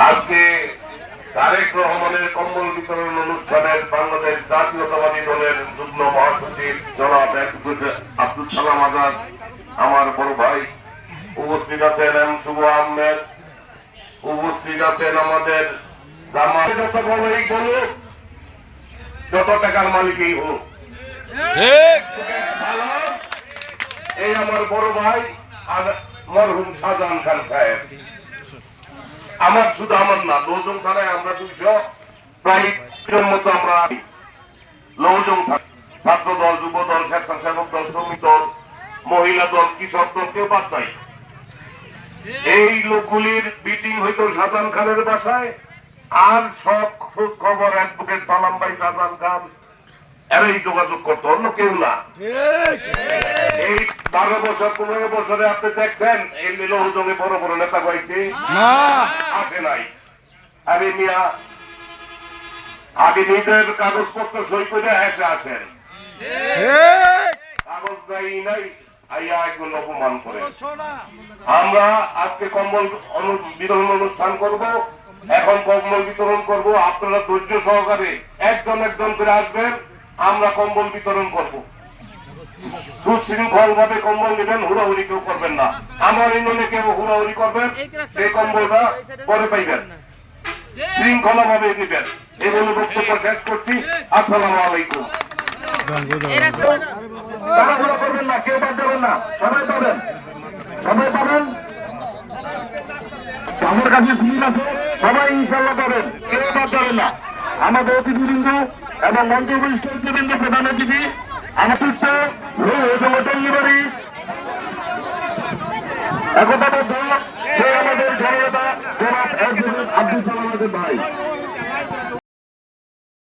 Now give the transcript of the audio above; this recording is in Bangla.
আজকে তারেক রহমানের কম্বল বিতরণ অনুষ্ঠানের বাংলাদেশ জাতীয়তাবাদী দলের যুগ্ম মহাসচিব জনাব আব্দুল সালাম আজাদ আমার বড় ভাই উপস্থিত আছেন এম শুভ আহমেদ উপস্থিত আছেন আমাদের জামা যত বড়ই বলুক যত টাকার মালিকই হোক। এই আমার বড় ভাই আর মরহুম শাহজাহান খান সাহেব। আমার শুধু আমার না লৌজন থানায় আমরা দুইশো, প্রায় মতো আমরা থানা ছাত্র দল, যুব দল, স্বেচ্ছাসেবক দল, শ্রমিক দল, মহিলা দল, কৃষক দল, কেউ বাদ নাই। এই লোকগুলির মিটিং হইতো শাহজাহান খানের বাসায়। আর সব খোঁজ খবর অ্যাডভোকেট সালাম ভাই, শাহজাহান খান, এরাই যোগাযোগ করতো, অন্য কেউ না। বারো বছর পনেরো বছরে আপনি দেখছেন এই লৌজনে বড় বড় নেতা কয়েকটি? আসে নাই। আরে মিয়া আগে নিজের কাগজপত্র সই করে এসে ঠিক কাগজ নাই নাই আইয়া এগুলো অপমান করে। আমরা আজকে কম্বল বিতরণ অনুষ্ঠান করব এখন কম্বল বিতরণ করব আপনারা ধৈর্য সহকারে একজন একজন করে আসবেন আমরা কম্বল বিতরণ করব। সুশৃঙ্খল ভাবে কম্বল নেবেন হুড়াহুড়ি কেউ করবেন না। আমার ইন্ধনে কেউ হুড়াহুড়ি করবেন সেই কম্বলটা পরে পাইবেন। শৃঙ্খলা ভাবে নেবেন। এই বলে বক্তব্য শেষ করছি। আসসালামু আলাইকুম। করবেন না কেউ বাদ দেবেন না। সবাই পাবেন। সবাই পাবেন। আমার কাছে স্লিপ আছে সবাই ইনশাল্লাহ পাবেন। কেউ বাদ দেবেন না। আমাদের অতিথিবৃন্দ এবং মন্ত্রবরিষ্ঠ অতিথিবৃন্দ প্রধান অতিথি আমার ডেলিভারি। একতাবদ্ধ সে আমাদের জনতা জনাব আব্দুল সালামাদের ভাই।